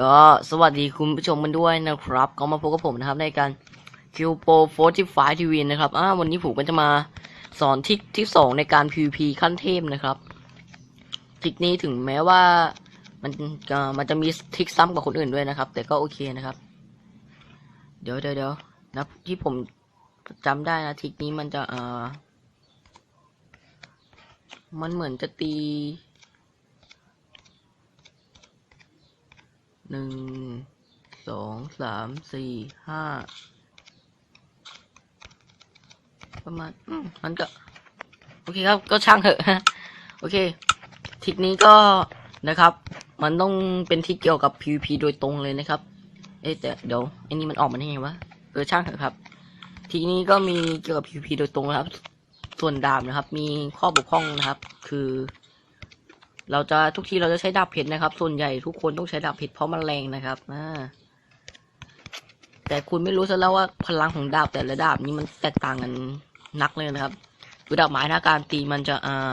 ก็สวัสดีคุณผู้ชมกันด้วยนะครับ ก็มาพบกับผมนะครับในการคิวโปร45 TV นะครับอ่าวันนี้ผมก็จะมาสอนทริคที่สองในการ PVP ขั้นเทพนะครับทริคนี้ถึงแม้ว่ามันมันจะมีทริคซ้ำกับคนอื่นด้วยนะครับ แต่ก็โอเคนะครับ เดี๋ยวเดี๋ยวเดี๋ยวนะที่ผมจำได้นะทริคนี้มันจะเออมันเหมือนจะตี หนึ่งสองสามสี่ห้าประมาณอืมมันก็ โอเคครับก็ช่างเถอะโอเคทิศนี้ก็นะครับ มันต้องเป็นทิศเกี่ยวกับ PVP โดยตรงเลยนะครับ เอ๊แต่เดี๋ยวไอ้นี่มันออกมาได้ไงวะเออช่างเถอะครับ ทีนี้ก็มีเกี่ยวกับ PVP โดยตรงนะครับ ส่วนดาบนะครับ มีข้อบกพร่องนะครับ คือ เราจะทุกทีเราจะใช้ดาบเพชรนะครับ ส่วนใหญ่ทุกคนต้องใช้ดาบเพชรเพราะมันแรงนะครับอ่าแต่คุณไม่รู้ซะแล้วว่าพลังของดาบแต่ละดาบนี้มันแตกต่างกันนักเลยนะครับคือดาบไม้ถ้าการตีมันจะอ่า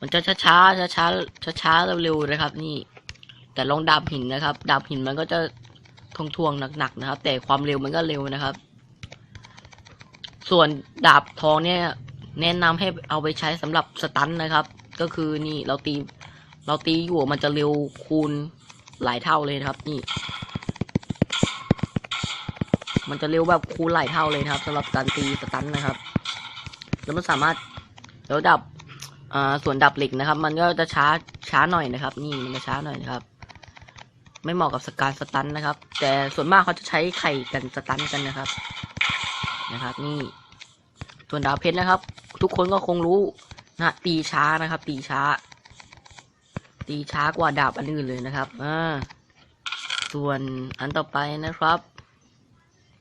มันจะช้าช้าช้าช้าช้าช้าเร็วๆนะครับ นี่ แต่ลองดาบหินนะครับ ดาบหินมันก็จะทงทวงหนักๆนะครับ แต่ความเร็วมันก็เร็วนะครับ ส่วนดาบทองเนี่ย แนะนำให้เอาไปใช้สำหรับสตันนะครับ ก็คือนี่เราตี เราตีอยู่มันจะเร็วคูณหลายเท่าเลยนะครับ นี่ มันจะเร็วแบบคูณหลายเท่าเลยครับสำหรับการตีสตันนะครับ แล้วมันสามารถแล้วดับอ่าส่วนดับเหล็กนะครับ มันก็จะช้าช้าหน่อยนะครับ นี่มันจะช้าหน่อยนะครับ ไม่เหมาะกับสการสตันนะครับ แต่ส่วนมากเขาจะใช้ไข่กันสตันกันนะครับ นะครับ นี่ส่วนดาวเพชรนะครับ ทุกคนก็คงรู้ นะตีช้านะครับ ตีช้า ตีช้ากว่าดาบอันอื่นเลยนะครับอ่าส่วนอันต่อไปนะครับ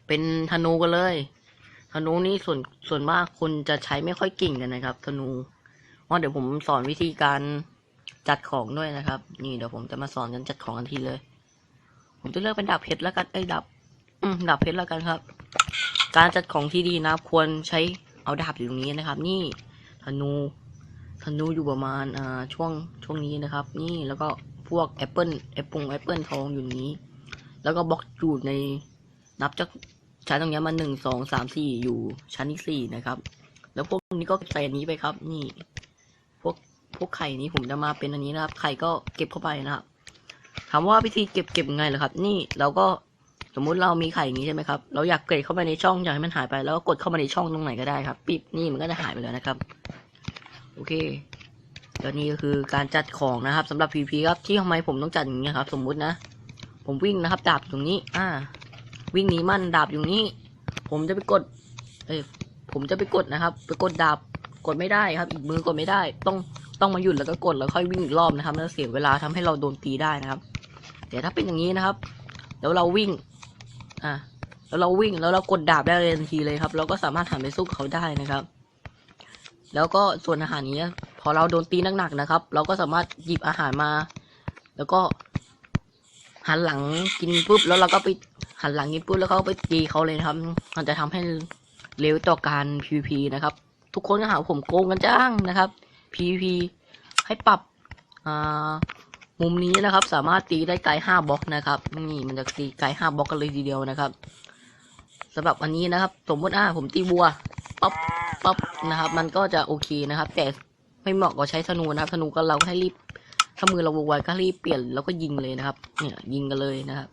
เป็นธนูกันเลย ธนูนี่ส่วนส่วนมากคนจะใช้ไม่ค่อยเก่งกันนะครับ ธนูเพราะเดี๋ยวผมสอนวิธีการจัดของด้วยนะครับ นี่เดี๋ยวผมจะมาสอนกันจัดของกันทีเลย ผมจะเลือกเป็นดาบเพชรแล้วกันไอ้ดาบอืมดาบเพชรแล้วกันครับ การจัดของที่ดีนะครับควรใช้เอาดาบอยู่ตรงนี้นะครับ นี่ธนู ธนูอยู่ประมาณอ่าช่วงช่วงนี้นะครับ นี่แล้วก็พวกแอปเปิลแอปปงแอปเปิลทองอยู่นี้ แล้วก็บล็อกอยู่ในนับจากชั้นตรงนี้มาหนึ่งสองสามสี่อยู่ชั้นที่สี่นะครับ แล้วพวกนี้ก็ใส่อันนี้ไปครับ นี่ พวกพวกไข่นี้ผมจะมาเป็นอันนี้นะครับ ไข่ก็เก็บเข้าไปนะครับถามว่าวิธีเก็บเก็บไงเหรอครับ นี่เราก็สมมุติเรามีไข่อย่างนี้ใช่ไหมครับ เราอยากเกรดเข้าไปในช่องอยากให้มันหายไป แล้วก็กดเข้ามาในช่องตรงไหนก็ได้ครับ ปิ๊บนี่มันก็จะหายไปแล้วนะครับ โอเคแล้วนี่ก็คือการจัดของนะครับสำหรับ PVP ครับที่ทำไมผมต้องจัดอย่างนี้ครับ สมมุตินะ ผมวิ่งนะครับ ดาบอยู่ตรงนี้ อ่า วิ่งหนีมันดาบอยู่นี้ ผมจะไปกด เอ้ยผมจะไปกดนะครับ ไปกดดาบกดไม่ได้ครับ อีกมือกดไม่ได้ ต้องต้องมาหยุดแล้วก็กดแล้วค่อยวิ่งอีกรอบนะครับแล้วเสียเวลาทำให้เราโดนตีได้นะครับแต่ถ้าเป็นอย่างนี้นะครับแล้วเราวิ่ง อ่าแล้วเราวิ่งแล้วเรากดดาบได้เลยทันทีเลยครับ เราก็สามารถหันไปสู้เขาได้นะครับ แล้วก็ส่วนอาหารนี้พอเราโดนตีหนักๆนะครับ เราก็สามารถหยิบอาหารมา แล้วก็หันหลังกินปุ๊บแล้วเราก็ไปหันหลังกินปุ๊บแล้วก็ไปตีเขาเลยครับ มันจะทำให้เร็วต่อการ PVP นะครับ ทุกคนก็หาวผมโกงกันจ้างนะครับ PVP ให้ปรับมุมนี้นะครับ สามารถตีได้ไกลห้าบล็อกนะครับนี่มันจะตีไกลห้าบล็อกกันเลยทีเดียวนะครับสำหรับอันนี้นะครับ สมมติอ่าผมตีวัวป๊อ ปป๊อปนะครับ มันก็จะโอเคนะครับ แต่ไม่เหมาะกับใช้ธนูนะครับธนูก็เราให้รีบถ้ามือเราไวๆก็รีบเปลี่ยนแล้วก็ยิงเลยนะครับ เนี่ยยิงกันเลยนะครับ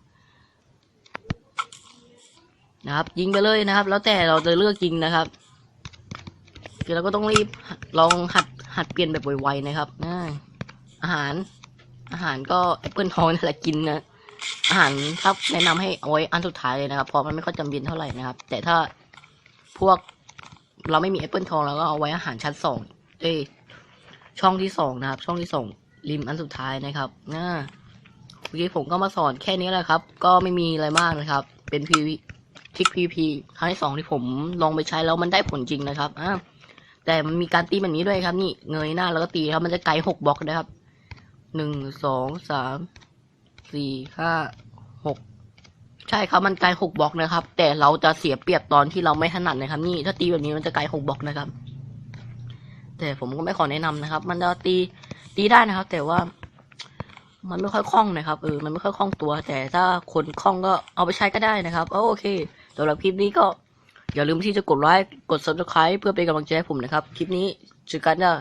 นะครับ ยิงไปเลยนะครับ แล้วแต่เราจะเลือกยิงนะครับคือเราก็ต้องรีบลองหัดหัดเปลี่ยนแบบไวๆนะครับอาหาร อาหารก็แอปเปิลทองนั่นแหละกินนะอาหารครับแนะนำให้เอาไว้อันสุดท้ายเลยนะครับเพราะมันไม่ค่อยจำเป็นเท่าไหร่นะครับ แต่ถ้าพวก เราไม่มีแอปเปิลทองเราก็เอาไว้อาหารชั้นสองเอ้ช่องที่สองนะครับ ช่องที่สองริมอันสุดท้ายนะครับอ่าเมื่อกี้ผมก็มาสอนแค่นี้แหละครับ ก็ไม่มีอะไรมากนะครับ เป็นพีทริกพีพีครั้งที่สองที่ผมลองไปใช้แล้วมันได้ผลจริงนะครับอ่าแต่มันมีการตีแบบนี้ด้วยครับ นี่เงยหน้าแล้วก็ตีครับ มันจะไกลหกบล็อกนะครับหนึ่งสองสามสี่ห้าหก ใช่ครับมันไกลหกบล็อกนะครับ แต่เราจะเสียเปรียบตอนที่เราไม่ถนัดนะครับ นี่ถ้าตีแบบนี้มันจะไกลหกบล็อกนะครับ แต่ผมก็ไม่ขอแนะนำนะครับ มันจะตีตีได้นะครับ แต่ว่า มันไม่ค่อยคล่องนะครับเออมันไม่ค่อยคล่องตัว แต่ถ้าคนคล่องก็เอาไปใช้ก็ได้นะครับโอเคสำหรับคลิปนี้ก็อย่าลืมที่จะกดไลค์กด subscribe เพื่อเป็นกำลังใจให้ผมนะครับ คลิปนี้เจอกันนะ